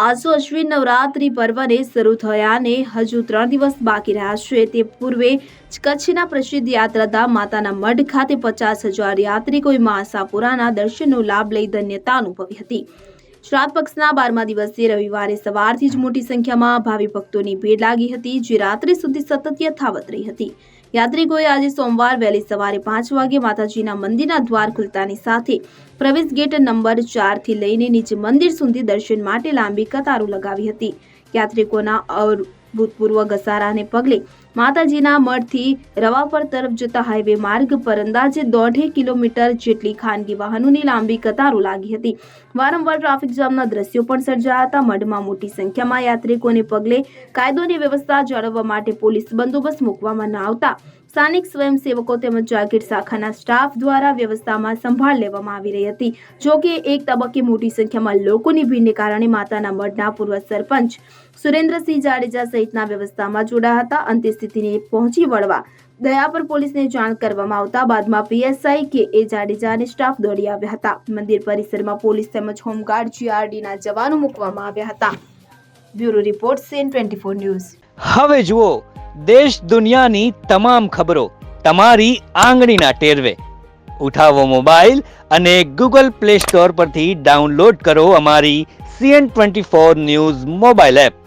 આસો અશ્વિન નવરાત્રી પર્વને શરૂ થયાને હજુ ત્રણ દિવસ બાકી રહ્યા છે. તે પૂર્વે કચ્છના પ્રસિદ્ધ યાત્રાધામ માતાના મઢ ખાતે પચાસ હજાર યાત્રિકોએ મહાસાપુરાના દર્શનનો લાભ લઈ ધન્યતા અનુભવી હતી. શ્રાદ્ધ પક્ષના બારમા દિવસે રવિવારે સવારથી જ મોટી સંખ્યામાં ભાવિ ભક્તોની ભીડ લાગી હતી, જે રાત્રિ સુધી સતત યથાવત રહી હતી. યાત્રિકોએ આજે સોમવાર વહેલી સવારે પાંચ વાગે માતાજીના મંદિરના દ્વાર ખુલતાની સાથે પ્રવેશ ગેટ નંબર ચારથી લઈને નીચે મંદિર સુધી દર્શન માટે લાંબી કતારો લગાવી હતી. યાત્રિકોના અભૂતપૂર્વ ઘસારાને પગલે માતાજીના મઠથી રવાપર તરફ જતા હાઈવે માર્ગ પર અંદાજે દોઢે કિલોમીટર જેટલી ખાનગી વાહનોની લાંબી કતારો લાગી હતી. વારંવાર ટ્રાફિક જામના દ્રશ્યો પણ સર્જાયા હતા. મઢમાં મોટી સંખ્યામાં યાત્રિકોને પગલે કાયદોની વ્યવસ્થા જાળવવા માટે પોલીસ બંદોબસ્ત મૂકવામાં ન આવતા સ્થાનિક સ્વયંસેવકો તેમજ જાગીર શાખાના સ્ટાફ દ્વારા વ્યવસ્થામાં સંભાળ લેવામાં આવી રહી હતી. જો કે એક તબક્કે મોટી સંખ્યામાં લોકોની ભીડને કારણે માતાના મઢના પૂર્વ સરપંચ સુરેન્દ્રસિંહ જાડેજા સહિતના વ્યવસ્થામાં જોડાયા હતા. અંતે સ્થિતિને પહોંચી વળવા દયાપર પોલીસને જાણ કરવામાં આવતા બાદમાં પીએસઆઈ કે એ જાડેજા સ્ટાફ દોડી આવ્યા હતા. મંદિર પરિસરમાં પોલીસ તેમજ હોમગાર્ડ જીઆરડીના જવાનો મૂકવામાં આવ્યા હતા. Bureau report CN twenty four news. હવે જુઓ, દેશ દુનિયાની તમામ ખબરો તમારી આંગળીના ટેરવે. ઉઠાવો મોબાઈલ અને ગૂગલ પ્લે સ્ટોર પરથી ડાઉનલોડ કરો અમારી CN twenty four news mobile app.